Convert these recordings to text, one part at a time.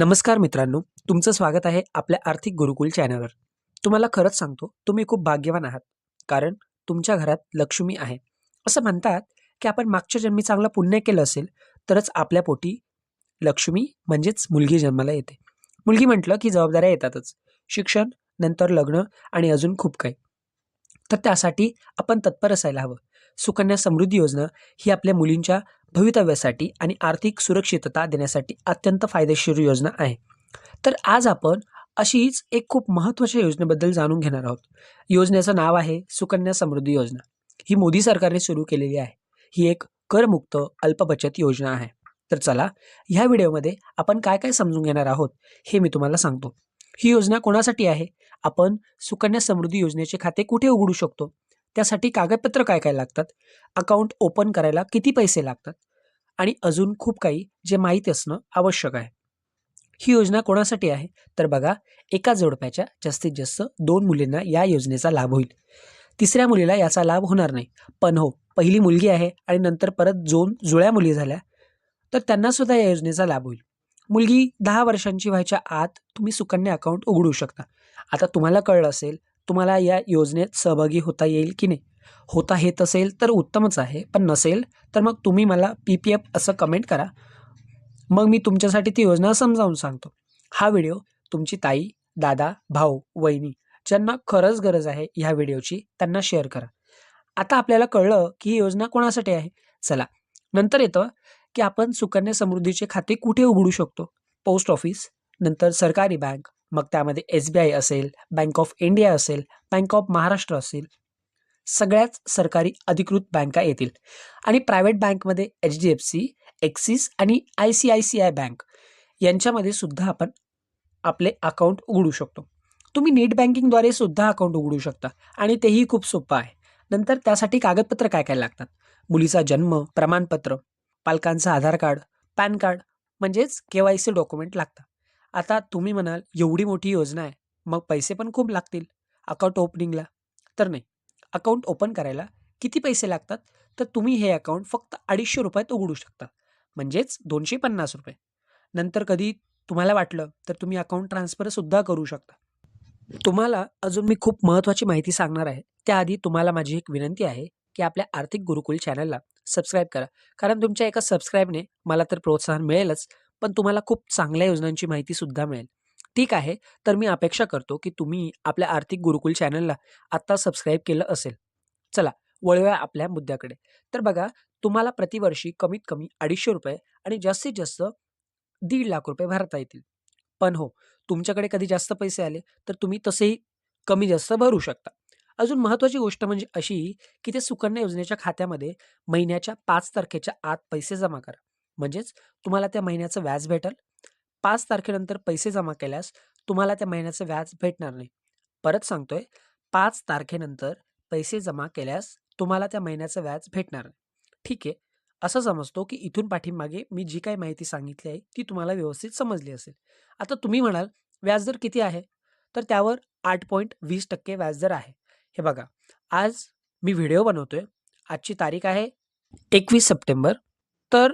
नमस्कार मित्रांनो तुमचं स्वागत आहे आपल्या आर्थिक गुरुकुल चॅनलवर. तुम्हाला खरंच सांगतो तुम्ही खूप भाग्यवान आहात. कारण तुमच्या घरात लक्ष्मी आहे. असं म्हणतात की आपण मागच्या जन्मी चांगलं पुण्य केलं असेल तरच आपल्या पोटी लक्ष्मी म्हणजेच मुलगी जन्माला येते. मुलगी म्हटलं की जबाबदाऱ्या येतातच. शिक्षण नंतर लग्न आणि अजून खूप काही. तर त्यासाठी आपण तत्पर असायला हवं. सुकन्या समृद्धी योजना ही आपल्या मुलींच्या भवितव्यासाठी आणि आर्थिक सुरक्षितता देण्यासाठी अत्यंत फायदेशीर योजना आहे. तर आज आपण अशीच एक खूप महत्त्वाच्या योजनेबद्दल जाणून घेणार आहोत. योजनेचं नाव आहे सुकन्या समृद्धी योजना. ही मोदी सरकारने सुरू केलेली आहे. ही एक करमुक्त अल्पबचत योजना आहे. तर चला ह्या व्हिडिओमध्ये आपण काय काय समजून घेणार आहोत हे मी तुम्हाला सांगतो. ही योजना कोणासाठी आहे? आपण सुकन्या समृद्धी योजनेचे खाते कुठे उघडू शकतो? त्यासाठी कागदपत्र काय काय लागतात? अकाउंट ओपन करायला किती पैसे लागतात? आणि अजून खूप काही जे माहीत असणं आवश्यक आहे. ही योजना कोणासाठी आहे? तर बघा एका जोडप्याच्या जास्तीत जास्त दोन मुलींना या योजनेचा लाभ होईल. तिसऱ्या मुलीला याचा लाभ होणार नाही. पण हो पहिली मुलगी आहे आणि नंतर परत दोन जुळ्या मुली झाल्या तर त्यांनासुद्धा या योजनेचा लाभ होईल. मुलगी दहा वर्षांची व्हायच्या आत तुम्ही सुकन्या अकाउंट उघडू शकता. आता तुम्हाला कळलं असेल तुम्हाला या योजनेत सहभागी होता येईल की नाही? होता येत असेल तर उत्तमच आहे पण नसेल तर मग तुम्ही मला पी पी एफ असं कमेंट करा. मग मी तुमच्यासाठी ती योजना समजावून सांगतो. हा व्हिडिओ तुमची ताई दादा भाऊ वहिनी ज्यांना खरंच गरज आहे ह्या व्हिडिओची त्यांना शेअर करा. आता आपल्याला कळलं की ही योजना कोणासाठी आहे? चला नंतर येतं की आपण सुकन्या समृद्धीचे खाते कुठे उघडू शकतो? पोस्ट ऑफिस नंतर सरकारी बँक मग त्यामध्ये एस बी आय असेल बँक ऑफ इंडिया असेल बँक ऑफ महाराष्ट्र असेल सगळ्याच सरकारी अधिकृत बँका येतील. आणि प्रायव्हेट बँकमध्ये H D F C Axis आणि I C I C I bank यांच्यामध्ये सुद्धा आपण आपले अकाउंट उघडू शकतो. तुम्ही नेट बँकिंगद्वारे सुद्धा अकाउंट उघडू शकता आणि तेही खूप सोपं आहे. नंतर त्यासाठी कागदपत्र काय काय लागतात? मुलीचा जन्म प्रमाणपत्र पालकांचं आधार कार्ड पॅन कार्ड म्हणजेच के वाय सी डॉक्युमेंट लागतात. आता तुम्ही म्हणाल एवढी मोठी योजना आहे मग पैसे पण खूप लागतील अकाउंट ओपनिंगला तर नाही अकाउंट ओपन करायला किती पैसे लागतात? तर तुम्ही हे अकाउंट फक्त अडीचशे रुपयात उघडू शकता म्हणजेच दोनशे पन्नास रुपये. नंतर कधी तुम्हाला वाटलं तर तुम्ही अकाउंट ट्रान्सफरसुद्धा करू शकता. तुम्हाला अजून मी खूप महत्त्वाची माहिती सांगणार आहे. त्याआधी तुम्हाला माझी एक विनंती आहे की आपल्या आर्थिक गुरुकुल चॅनलला सबस्क्राईब करा. कारण तुमच्या एका सबस्क्राईबने मला तर प्रोत्साहन मिळेलच पण तुम्हाला खूप चांगल्या योजनांची माहितीसुद्धा मिळेल. ठीक आहे तर मी अपेक्षा करतो की तुम्ही आपल्या आर्थिक गुरुकुल चॅनलला आत्ता सबस्क्राईब केलं असेल. चला वळूया आपल्या मुद्द्याकडे. तर बघा तुम्हाला प्रतिवर्षी कमीत कमी अडीचशे रुपये आणि जास्तीत जास्त दीड लाख रुपये भरता येतील. पण हो तुमच्याकडे कधी जास्त पैसे आले तर तुम्ही तसेही कमी जास्त भरू शकता. अजून महत्त्वाची गोष्ट म्हणजे अशी की ते सुकन्या योजनेच्या खात्यामध्ये महिन्याच्या पाच तारखेच्या आत पैसे जमा करा. म्हणजेच तुम्हाला त्या महिन्याचं व्याज भेटेल. पाच तारखेनंतर पैसे जमा केल्यास तुम्हाला त्या महिन्याचं व्याज भेटणार नाही. परत सांगतोय पाच तारखेनंतर पैसे जमा केल्यास तुम्हाला त्या महिन्याचं व्याज भेटणार नाही. ठीक आहे असं समजतो की इथून पाठीमागे मी जी काही माहिती सांगितली आहे ती तुम्हाला व्यवस्थित समजली असेल. आता तुम्ही म्हणाल व्याजदर किती आहे? तर त्यावर आठ पॉईंट वीस टक्के व्याजदर आहे. हे बघा आज मी व्हिडिओ बनवतोय. आजची तारीख आहे एकवीस सप्टेंबर. तर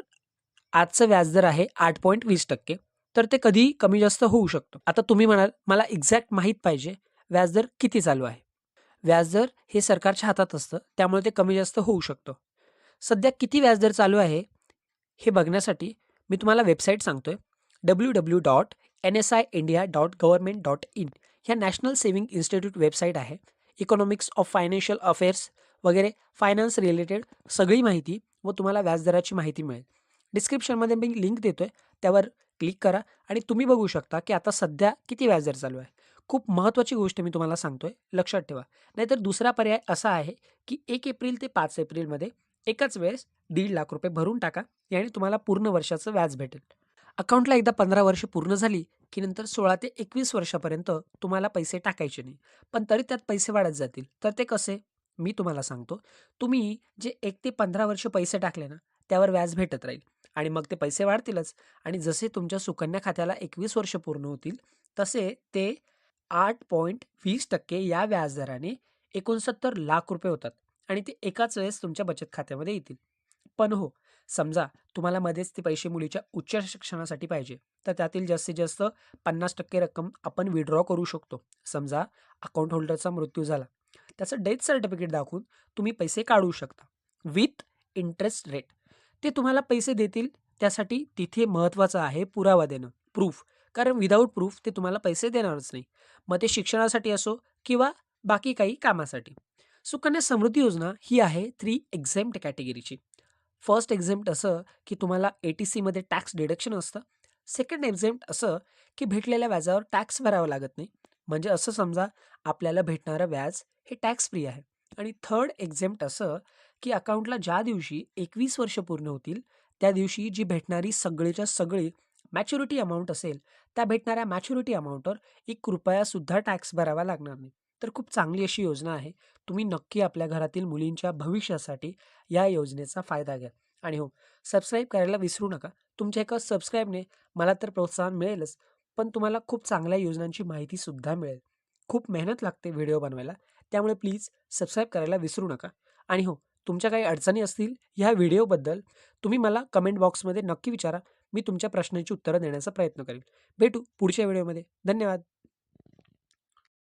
आजचं व्याजदर आहे आठ पॉईंट वीस टक्के तर ते कधी कमी जास्त होऊ शकतं. आता तुम्ही म्हणाल मला एक्झॅक्ट माहीत पाहिजे व्याजदर किती चालू आहे? व्याजदर हे सरकारच्या हातात असतं त्यामुळे ते कमी जास्त होऊ शकतं. सध्या किती व्याजदर चालू आहे हे बघण्यासाठी मी तुम्हाला वेबसाईट सांगतोय W W dot N S I India dot government dot in ह्या नॅशनल सेव्हिंग इन्स्टिट्यूट वेबसाईट आहे. इकॉनॉमिक्स ऑफ फायनान्शियल अफेअर्स वगैरे फायनान्स रिलेटेड सगळी माहिती व तुम्हाला व्याजदराची माहिती मिळेल. डिस्क्रिप्शनमध्ये मी लिंक देतो आहे त्यावर क्लिक करा आणि तुम्ही बघू शकता की आता सध्या किती व्याजदर चालू आहे. खूप महत्त्वाची गोष्ट मी तुम्हाला सांगतोय. लक्षात ठेवा. नाहीतर दुसरा पर्याय असा आहे की एक एप्रिल ते पाच एप्रिलमध्ये एकाच वेळेस दीड लाख रुपये भरून टाका. याने तुम्हाला पूर्ण वर्षाचं व्याज भेटेल. अकाउंटला एकदा पंधरा वर्ष पूर्ण झाली की नंतर सोळा ते एकवीस वर्षापर्यंत तुम्हाला पैसे टाकायचे नाही. पण तरी त्यात पैसे वाढत जातील. तर ते कसे? मी तुम्हाला सांगतो. तुम्ही जे एक ते पंधरा वर्ष पैसे टाकले ना त्यावर व्याज भेटत राहील. आणि मग ते पैसे वाढतीलच. आणि जसे तुमच्या सुकन्या खात्याला एकवीस वर्ष पूर्ण होतील तसे ते आठ पॉईंट वीस टक्के या व्याजदराने एकोणसत्तर लाख रुपये होतात आणि ते एकाच वेळेस तुमच्या बचत खात्यामध्ये येतील. पण हो समजा तुम्हाला मध्येच ते पैसे मुलीच्या उच्च शिक्षणासाठी पाहिजे तर त्यातील जास्तीत जास्त पन्नास टक्के रक्कम आपण विड्रॉ करू शकतो. समजा अकाउंट होल्डरचा मृत्यू झाला त्याचं डेथ सर्टिफिकेट दाखवून तुम्ही पैसे काढू शकता. विथ इंटरेस्ट रेट ते तुम्हाला पैसे देतील. त्यासाठी तिथे महत्त्वाचं आहे पुरावा देणं. प्रूफ कारण विदाऊट प्रूफ ते तुम्हाला पैसे देणारच नाही. मग ते शिक्षणासाठी असो किंवा बाकी काही कामासाठी. सुकन्या समृद्धी योजना ही आहे थ्री एक्झेम्प्ट कॅटेगरीची फर्स्ट एक्झेम्प्ट असं की तुम्हाला ए टी सीमध्ये टॅक्स डिडक्शन असतं. सेकंड एक्झेम्प्ट असं की भेटलेल्या व्याजावर टॅक्स भरावा लागत नाही. म्हणजे असं समजा आपल्याला भेटणारं व्याज हे टॅक्स फ्री आहे. आणि थर्ड एक्झेम्प्ट असं की अकाउंटला ज्या दिवशी एकवीस वर्ष पूर्ण होतील त्या दिवशी जी भेटणारी सगळीच्या सगळी मॅच्युरिटी अमाऊंट असेल त्या भेटणाऱ्या मॅच्युरिटी अमाऊंटवर एक रुपयासुद्धा टॅक्स भरावा लागणार नाही. तर खूप चांगली अशी योजना आहे. तुम्ही नक्की आपल्या घरातील मुलींच्या भविष्यासाठी या योजनेचा फायदा घ्या. आणि हो सबस्क्राईब करायला विसरू नका. तुमच्या एका सबस्क्राईबने मला तर प्रोत्साहन मिळेलच पण तुम्हाला खूप चांगल्या योजनांची माहितीसुद्धा मिळेल. खूप मेहनत लागते व्हिडिओ बनवायला त्यामुळे प्लीज सबस्क्राईब करायला विसरू नका. आणि हो तुमच्या काही अडचणी असतील ह्या व्हिडिओबद्दल तुम्ही मला कमेंट बॉक्समध्ये नक्की विचारा. मी तुमच्या प्रश्नांची उत्तरं देण्याचा प्रयत्न करेन. भेटू पुढच्या व्हिडिओमध्ये. धन्यवाद.